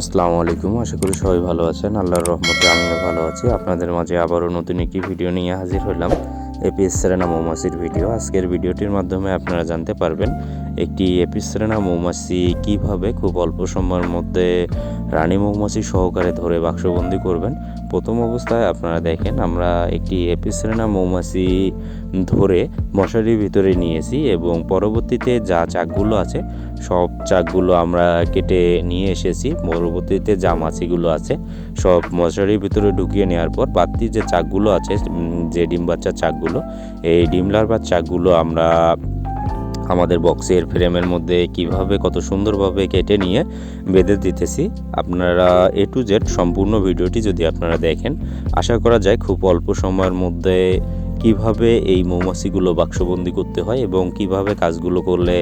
আসসালামু আলাইকুম। আশা করি সবাই ভালো আছেন। আল্লাহর রহমতে আমিও ভালো আছি। আপনাদের মাঝে আবারও নতুন একটি ভিডিও নিয়ে হাজির হলাম। এপিএস সেরেনা মৌমাছির ভিডিও। আজকের ভিডিওটির মাধ্যমে আপনারা জানতে পারবেন, একটি এপিস সেরেনা মৌমাছি কীভাবে খুব অল্প সময়ের মধ্যে রানী মৌমাছি সহকারে ধরে বাক্সবন্দি করবেন। প্রথম অবস্থায় আপনারা দেখেন, আমরা একটি এপিস সেরেনা মৌমাছি ধরে মশারির ভিতরে নিয়েছি এবং পরবর্তীতে যা চাকগুলো আছে সব চাকগুলো আমরা কেটে নিয়ে এসেছি। পরবর্তীতে যা মাছিগুলো আছে, সব মশারির ভিতরে ঢুকিয়ে নেওয়ার পর বাড়তি যে চাকগুলো আছে যে ডিম বাচ্চার চাকগুলো, এই ডিম লার্ভার চাকগুলো আমরা আমাদের বক্সের ফ্রেমের মধ্যে কীভাবে কত সুন্দরভাবে কেটে নিয়ে বেঁধে দিতেছি। আপনারা এ টু জেড সম্পূর্ণ ভিডিওটি যদি আপনারা দেখেন, আশা করা যায় খুব অল্প সময়ের মধ্যে কীভাবে এই মৌমাছিগুলো বাক্সবন্দি করতে হয় এবং কীভাবে কাজগুলো করলে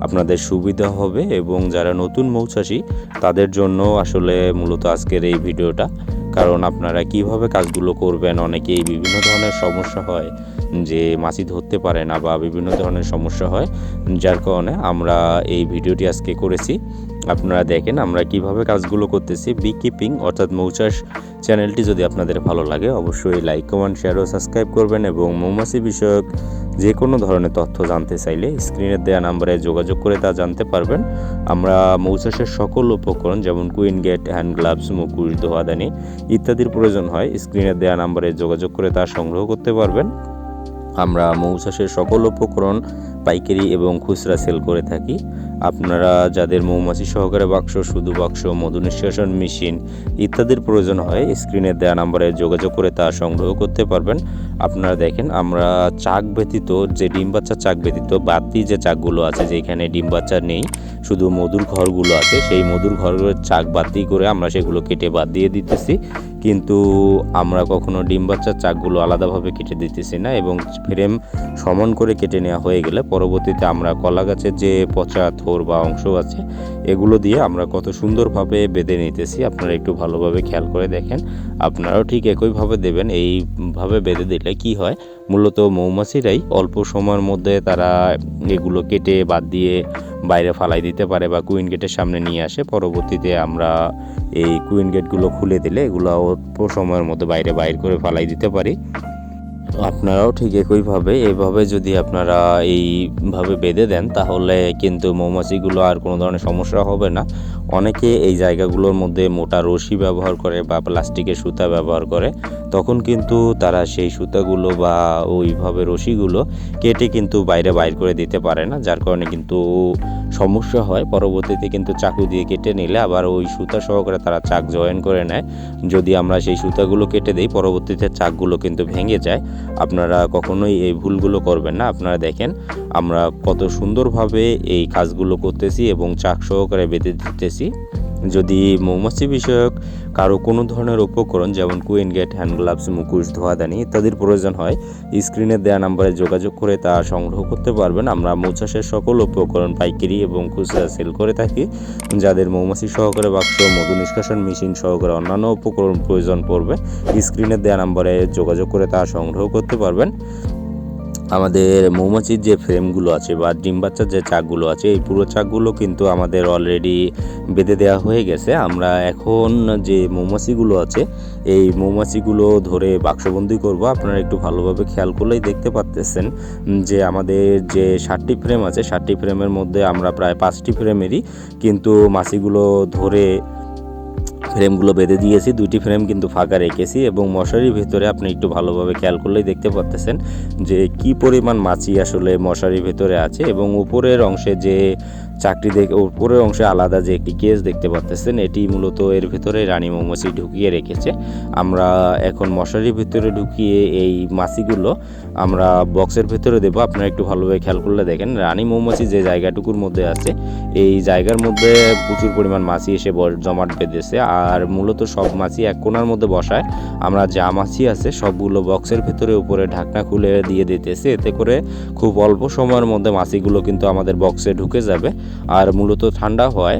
আপনাদের সুবিধা হবে এবং যারা নতুন মৌচাষী, তাদের জন্য আসলে মূলত আজকের এই ভিডিওটা। কারণ আপনারা কীভাবে কাজগুলো করবেন, অনেকেই বিভিন্ন ধরনের সমস্যা হয় যে মাছি ধরতে পারে না বা বিভিন্ন ধরনের সমস্যা হয়। যার কারণে আমরা এই ভিডিওটি আজকে করেছি। আপনারা দেখেন আমরা কীভাবে কাজগুলো করতেছি। বি কিপিং অর্থাৎ মৌচাষ চ্যানেলটি যদি আপনাদের ভালো লাগে, অবশ্যই লাইক কমেন্ট শেয়ার ও সাবস্ক্রাইব করবেন এবং মৌমাছি বিষয়ক যে কোনো ধরনের তথ্য জানতে চাইলে স্ক্রিনের দেওয়া নাম্বারে যোগাযোগ করে তা জানতে পারবেন। আমরা মৌচাষের সকল উপকরণ যেমন কুইন গেট হ্যান্ড গ্লাভস মুকুশ দোয়াদানি ইত্যাদির প্রয়োজন হয় স্ক্রিনের দেওয়া নাম্বারে যোগাযোগ করে তা সংগ্রহ করতে পারবেন। আমরা মৌচাষের সকল উপকরণ, পাইকারি এবং খুচরা সেল করে থাকি। আপনারা যাদের মৌমাছি সহকারে বাক্স, শুধু বাক্স, মধু নিষ্কাশন মেশিন ইত্যাদির প্রয়োজন হয়, স্ক্রিনে দেওয়া নাম্বারে যোগাযোগ করে তা সংগ্রহ করতে পারবেন। আপনারা দেখেন, আমরা চাক ব্যতীত যে ডিম বাচ্চা চাক ব্যতীত বাড়তি যে চাকগুলো আছে, যেখানে ডিম বাচ্চা নেই, শুধু মধুর ঘরগুলো আছে, সেই মধুর ঘরের চাক বাতি করে আমরা সেগুলো কেটে বাদ দিয়ে দিতেছি। কিন্তু আমরা কখনো ডিম বাচ্চার চাকগুলো আলাদাভাবে কেটে দিতেছি না এবং ফ্রেম সমান করে কেটে নেওয়া হয়ে গেলে পরবর্তীতে আমরা কলা গাছের যে পচা থোর বা অংশ আছে, এগুলো দিয়ে আমরা কত সুন্দরভাবে বেঁধে নিতেছি। আপনারা একটু ভালোভাবে খেয়াল করে দেখেন। আপনারাও ঠিক একইভাবে দেবেন। এইভাবে বেঁধে দিলে কি হয়? মূলত মৌমাছিরাই অল্প সময়ের মধ্যে তারা এগুলো কেটে বাদ দিয়ে বাইরে ফালাই দিতে পারে বা কুইন গেটের সামনে নিয়ে আসে। পরবর্তীতে আমরা এই কুইন গেটগুলো খুলে দিলে এগুলো অল্প সময়ের মধ্যে বাইরে বাইর করে ফালাই দিতে পারি। আপনারাও ঠিক একইভাবে, এভাবে যদি আপনারা এইভাবে বেঁধে দেন, তাহলে কিন্তু মৌমাছিগুলো আর কোনো ধরনের সমস্যা হবে না। অনেকে এই জায়গাগুলোর মধ্যে মোটা রশি ব্যবহার করে বা প্লাস্টিকের সুতা ব্যবহার করে, তখন কিন্তু তারা সেই সুতাগুলো বা ওইভাবে রশিগুলো কেটে কিন্তু বাইরে বাইর করে দিতে পারে না, যার কারণে কিন্তু সমস্যা হয়। পরবর্তীতে কিন্তু চাকু দিয়ে কেটে নিলে আবার ওই সুতা সহকারে তারা চাক জয়েন করে নেয়। যদি আমরা সেই সুতাগুলো কেটে দিই, পরবর্তীতে চাকগুলো কিন্তু ভেঙে যায়। আপনারা কখনোই এই ভুলগুলো করবেন না। আপনারা দেখেন, আমরা কত সুন্দরভাবে এই কাজগুলো করতেছি এবং চাক সহকারে বেঁধে দিতেছি। যদি মৌমাছি বিষয়ক কারও কোনো ধরনের উপকরণ যেমন কুইন গেট, হ্যান্ড গ্লাভস, মুখোশ ধোয়াদানি ইত্যাদির প্রয়োজন হয়, স্ক্রিনে দেওয়া নাম্বারে যোগাযোগ করে তা সংগ্রহ করতে পারবেন। আমরা মৌচাষের সকল উপকরণ, পাইকারি এবং খুচরা সেল করে থাকি, যাদের মৌমাছি সহকারে বাক্স, মধু নিষ্কাশন মেশিন সহকারে অন্যান্য উপকরণ প্রয়োজন পড়বে, স্ক্রিনে দেওয়া নাম্বারে যোগাযোগ করে তা সংগ্রহ করতে পারবেন। আমাদের মৌমাছির যে ফ্রেমগুলো আছে বা ডিম বাচ্চার যে চাকগুলো আছে, এই পুরো চাকগুলো কিন্তু আমাদের অলরেডি বেঁধে দেওয়া হয়ে গেছে। আমরা এখন যে মৌমাছিগুলো আছে, এই মৌমাছিগুলো ধরে বাক্সবন্দি করব। আপনারা একটু ভালোভাবে খেয়াল করলেই দেখতে পাচ্তেছেন যে আমাদের যে ষাটটি ফ্রেম আছে, ষাটটি ফ্রেমের মধ্যে আমরা প্রায় পাঁচটি ফ্রেমেরই কিন্তু মাছিগুলো ধরে ফ্রেমগুলো বেঁধে দিয়েছি, দুইটি ফ্রেম কিন্তু ফাঁকা রেখেছি এবং মশারির ভেতরে আপনি একটু ভালোভাবে খেয়াল করলেই দেখতে পাচ্তেছেন যে কি পরিমাণ মাছি আসলে মশারির ভেতরে আছে এবং উপরের অংশে যে চাকরি দেখে উপরের অংশে আলাদা যে একটি কেস দেখতে পাচ্তেছেন এটি মূলত এর ভিতরে রানী মৌমাছি ঢুকিয়ে রেখেছে। আমরা এখন মশারির ভিতরে ঢুকিয়ে এই মাছিগুলো আমরা বক্সের ভিতরে দেবো। আপনারা একটু ভালোভাবে খেয়াল করলে দেখেন, রানী মৌমাছি যে জায়গাটুকুর মধ্যে আছে, এই জায়গার মধ্যে প্রচুর পরিমাণ মাছি এসে জমাট বেঁধেছে। আর মূলত সব মাছি এক কোণার মধ্যে বসায়। আমরা যা মাছি আছে সবগুলো বক্সের ভিতরে উপরে ঢাকনা খুলে দিয়ে দিতেছি। এতে করে খুব অল্প সময়ের মধ্যে মাছিগুলো কিন্তু আমাদের বক্সে ঢুকে যাবে। আর মূলত ঠান্ডা হয়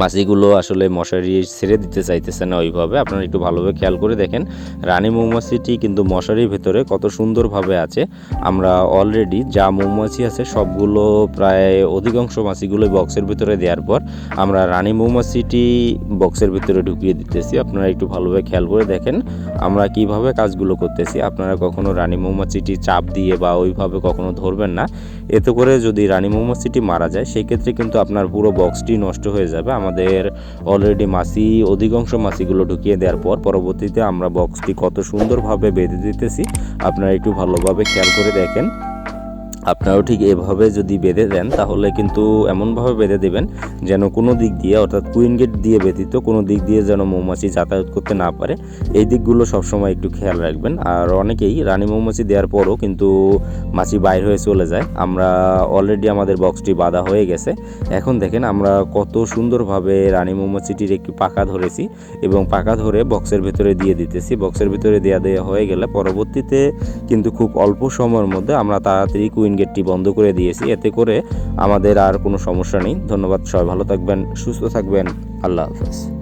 মাছিগুলো আসলে মশারি ছেড়ে দিতে চাইতেছে না ওইভাবে। আপনারা একটু ভালোভাবে খেয়াল করে দেখেন, রানী মৌমাছিটি কিন্তু মশারির ভেতরে কত সুন্দরভাবে আছে। আমরা অলরেডি যা মৌমাছি আছে সবগুলো প্রায় অধিকাংশ মাছিগুলো বক্সের ভিতরে দেওয়ার পর আমরা রানী মৌমাছিটি বক্সের ভিতরে ঢুকিয়ে দিতেছি। আপনারা একটু ভালোভাবে খেয়াল করে দেখেন, আমরা কীভাবে কাজগুলো করতেছি। আপনারা কখনো রানী মৌমাছিটি চাপ দিয়ে বা ওইভাবে কখনো ধরবেন না। এতে করে যদি রানী মৌমাছিটি মারা যায়, সেক্ষেত্রে কিন্তু আপনার পুরো বক্সটি নষ্ট হয়ে যাবে। আমাদের অলরেডি মাছি, অধিকাংশ মাছিগুলো ঢুকিয়ে দেওয়ার পর পরবর্তীতে আমরা বক্সটি কত সুন্দরভাবে বেঁধে দিতেছি। আপনারা একটু ভালোভাবে খেয়াল করে দেখেন। আপনারাও ঠিক এভাবে যদি বেঁধে দেন, তাহলে কিন্তু এমনভাবে বেঁধে দেবেন যেন কোনো দিক দিয়ে, অর্থাৎ কুইন গেট দিয়ে ব্যতীত কোনো দিক দিয়ে যেন মৌমাছি যাতায়াত করতে না পারে। এই দিকগুলো সবসময় একটু খেয়াল রাখবেন। আর অনেকেই রানী মৌমাছি দেওয়ার পরও কিন্তু মাছি বাইর হয়ে চলে যায়। আমরা অলরেডি আমাদের বক্সটি বাঁধা হয়ে গেছে। এখন দেখেন আমরা কত সুন্দরভাবে রানী মৌমাছিটির একটু পাকা ধরেছি এবং পাকা ধরে বক্সের ভেতরে দিয়ে দিতেছি। বক্সের ভিতরে দেওয়া দেওয়া হয়ে গেলে পরবর্তীতে কিন্তু খুব অল্প সময়ের মধ্যে আমরা তাড়াতাড়ি কুইন গেটটি বন্ধ করে দিয়েছি। এতে করে আমাদের আর কোনো সমস্যা নেই। ধন্যবাদ, সবাই ভালো থাকবেন, সুস্থ থাকবেন। আল্লাহ হাফেজ।